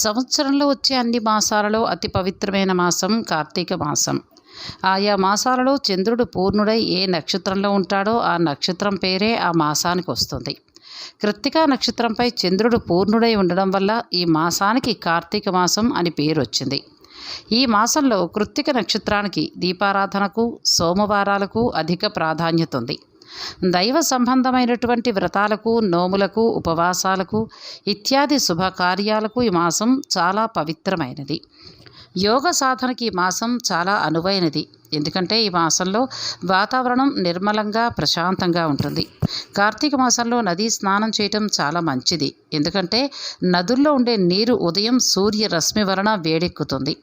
సంవత్సరంలో వచ్చే అన్ని మాసాలలో అతి పవిత్రమైన మాసం కార్తీక మాసం. ఆయా మాసాలలో చంద్రుడు పూర్ణుడై ఏ నక్షత్రంలో ఉంటాడో ఆ నక్షత్రం పేరే ఆ మాసానికి వస్తుంది. కృత్తికా నక్షత్రంపై చంద్రుడు పూర్ణుడై ఉండడం వల్ల ఈ మాసానికి కార్తీక మాసం అని పేరు వచ్చింది. ఈ మాసంలో కృత్తిక నక్షత్రానికి దీపారాధనకు సోమవారాలకు అధిక ప్రాధాన్యత ఉంది. దైవ సంబంధమైనటువంటి వ్రతాలకు నోములకు ఉపవాసాలకు ఇత్యాది శుభకార్యాలకు ఈ మాసం చాలా పవిత్రమైనది. యోగ సాధనకి ఈ మాసం చాలా అనువైనది. ఎందుకంటే ఈ మాసంలో వాతావరణం నిర్మలంగా ప్రశాంతంగా ఉంటుంది. కార్తీక మాసంలో నదీ స్నానం చేయటం చాలా మంచిది. ఎందుకంటే నదుల్లో ఉండే నీరు ఉదయం సూర్యరశ్మి వలన వేడెక్కుతుంది.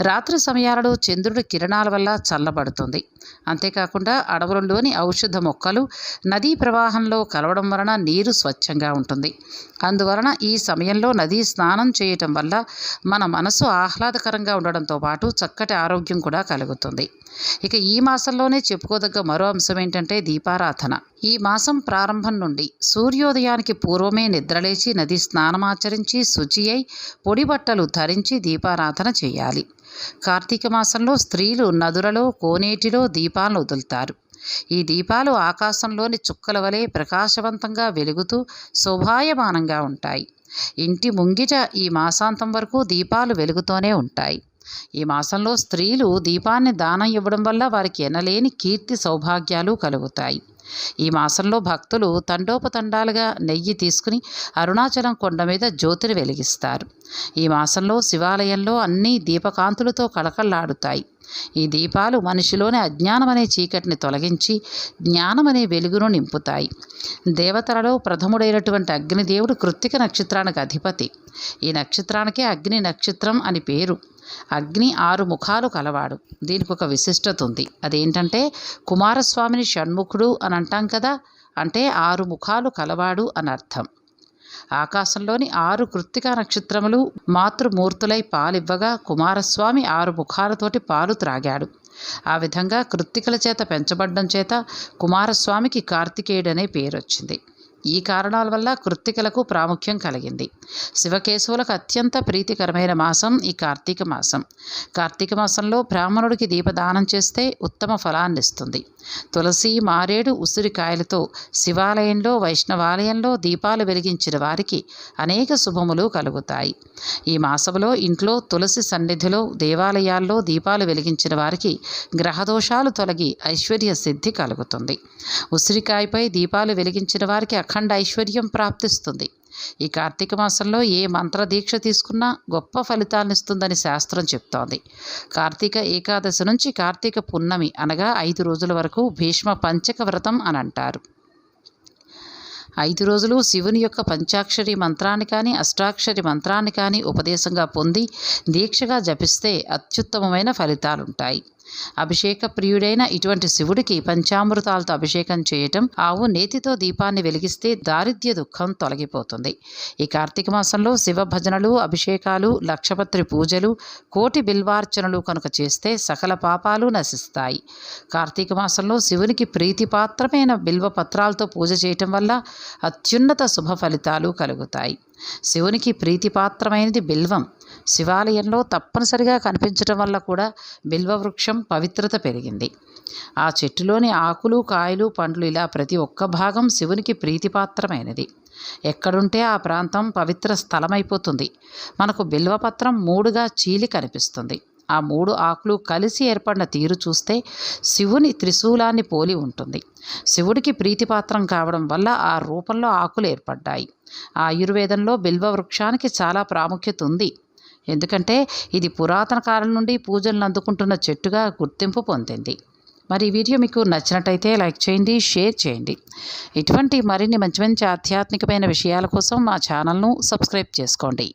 రాత్రి సమయాలలో చంద్రుడి కిరణాల వల్ల చల్లబడుతుంది. అంతేకాకుండా అడవులలోని ఔషధ మొక్కలు నదీ ప్రవాహంలో కలవడం వలన నీరు స్వచ్ఛంగా ఉంటుంది. అందువలన ఈ సమయంలో నదీ స్నానం చేయటం వల్ల మన మనసు ఆహ్లాదకరంగా ఉండడంతో పాటు చక్కటి ఆరోగ్యం కూడా కలుగుతుంది. ఇక ఈ మాసంలోనే చెప్పుకోదగ్గ మరో అంశం ఏంటంటే దీపారాధన. ఈ మాసం ప్రారంభం నుండి సూర్యోదయానికి పూర్వమే నిద్రలేచి నది స్నానమాచరించి శుచి అయి పొడి బట్టలు ధరించి దీపారాధన చేయాలి. కార్తీక మాసంలో స్త్రీలు నదులలో కోనేటిలో దీపాలను వదులుతారు. ఈ దీపాలు ఆకాశంలోని చుక్కల వలె ప్రకాశవంతంగా వెలుగుతూ శోభాయమానంగా ఉంటాయి. ఇంటి ముంగిట ఈ మాసాంతం వరకు దీపాలు వెలుగుతూనే ఉంటాయి. ఈ మాసంలో స్త్రీలు దీపాన్ని దానం ఇవ్వడం వల్ల వారికి ఎనలేని కీర్తి సౌభాగ్యాలు కలుగుతాయి. ఈ మాసంలో భక్తులు తండోపతండాలుగా నెయ్యి తీసుకుని అరుణాచలం కొండ మీద జ్యోతిని వెలిగిస్తారు. ఈ మాసంలో శివాలయంలో అన్ని దీపకాంతులతో కళకళలాడుతాయి. ఈ దీపాలు మనిషిలోని అజ్ఞానం అనే చీకటిని తొలగించి జ్ఞానం అనే వెలుగును నింపుతాయి. దేవతలలో ప్రథముడైనటువంటి అగ్నిదేవుడు కృత్తిక నక్షత్రానికి అధిపతి. ఈ నక్షత్రానికే అగ్ని నక్షత్రం అని పేరు. అగ్ని ఆరు ముఖాలు కలవాడు. దీనికి ఒక విశిష్టత ఉంది. అదేంటంటే కుమారస్వామిని షణ్ముఖుడు అని అంటాం కదా అంటే ఆరు ముఖాలు కలవాడు అని అర్థం. ఆకాశంలోని ఆరు కృత్తికా నక్షత్రములు మాతృమూర్తులై పాలివ్వగా కుమారస్వామి ఆరు ముఖాలతోటి పాలు త్రాగాడు. ఆ విధంగా కృత్తికల చేత పెంచబడ్డం చేత కుమారస్వామికి కార్తికేయుడనే పేరొచ్చింది. ఈ కారణాల వల్ల కృత్తికలకు ప్రాముఖ్యం కలిగింది. శివకేశవులకు అత్యంత ప్రీతికరమైన మాసం ఈ కార్తీక మాసం. కార్తీక మాసంలో బ్రాహ్మణుడికి దీపదానం చేస్తే ఉత్తమ ఫలాన్ని ఇస్తుంది. తులసి మారేడు ఉసిరికాయలతో శివాలయంలో వైష్ణవాలయంలో దీపాలు వెలిగించిన వారికి అనేక శుభములు కలుగుతాయి. ఈ మాసంలో ఇంట్లో తులసి సన్నిధిలో దేవాలయాల్లో దీపాలు వెలిగించిన వారికి గ్రహదోషాలు తొలగి ఐశ్వర్య సిద్ధి కలుగుతుంది. ఉసిరికాయపై దీపాలు వెలిగించిన వారికి అఖండ ఐశ్వర్యం ప్రాప్తిస్తుంది. ఈ కార్తీక మాసంలో ఏ మంత్ర దీక్ష తీసుకున్నా గొప్ప ఫలితాలనిస్తుందని శాస్త్రం చెప్తోంది. కార్తీక ఏకాదశి నుంచి కార్తీక పున్నమి అనగా ఐదు రోజుల వరకు భీష్మ పంచక వ్రతం అని అంటారు. ఐదు రోజులు శివుని యొక్క పంచాక్షరి మంత్రాన్ని కానీ అష్టాక్షరి మంత్రాన్ని కానీ ఉపదేశంగా పొంది దీక్షగా జపిస్తే అత్యుత్తమమైన ఫలితాలుంటాయి. అభిషేక ప్రియుడైన ఇటువంటి శివుడికి పంచామృతాలతో అభిషేకం చేయటం ఆవు నేతితో దీపాన్ని వెలిగిస్తే దారిద్ర్య దుఃఖం తొలగిపోతుంది. ఈ కార్తీక మాసంలో శివ భజనలు అభిషేకాలు లక్షపత్రి పూజలు కోటి బిల్వార్చనలు కనుక చేస్తే సకల పాపాలు నశిస్తాయి. కార్తీక మాసంలో శివునికి ప్రీతిపాత్రమైన బిల్వ పత్రాలతో పూజ చేయటం వల్ల అత్యున్నత శుభ ఫలితాలు కలుగుతాయి. శివునికి ప్రీతిపాత్రమైనది బిల్వం. శివాలయంలో తప్పనిసరిగా కనిపించడం వల్ల కూడా బిల్వవృక్షం పవిత్రత పెరిగింది. ఆ చెట్టులోని ఆకులు కాయలు పండ్లు ఇలా ప్రతి ఒక్క భాగం శివునికి ప్రీతిపాత్రమైనది. ఎక్కడుంటే ఆ ప్రాంతం పవిత్ర స్థలమైపోతుంది. మనకు బిల్వపత్రం మూడుగా చీలి కనిపిస్తుంది. ఆ మూడు ఆకులు కలిసి ఏర్పడిన తీరు చూస్తే శివుని త్రిశూలాన్ని పోలి ఉంటుంది. శివుడికి ప్రీతిపాత్రం కావడం వల్ల ఆ రూపంలో ఆకులు ఏర్పడ్డాయి. ఆయుర్వేదంలో బిల్వ వృక్షానికి చాలా ప్రాముఖ్యత ఉంది. ఎందుకంటే ఇది పురాతన కాలం నుండి పూజలను అందుకుంటున్న చెట్టుగా గుర్తింపు పొందింది. మరి ఈ వీడియో మీకు నచ్చినట్టయితే లైక్ చేయండి షేర్ చేయండి. ఇటువంటి మరిన్ని మంచి మంచి ఆధ్యాత్మికమైన విషయాల కోసం మా ఛానల్ను సబ్స్క్రైబ్ చేసుకోండి.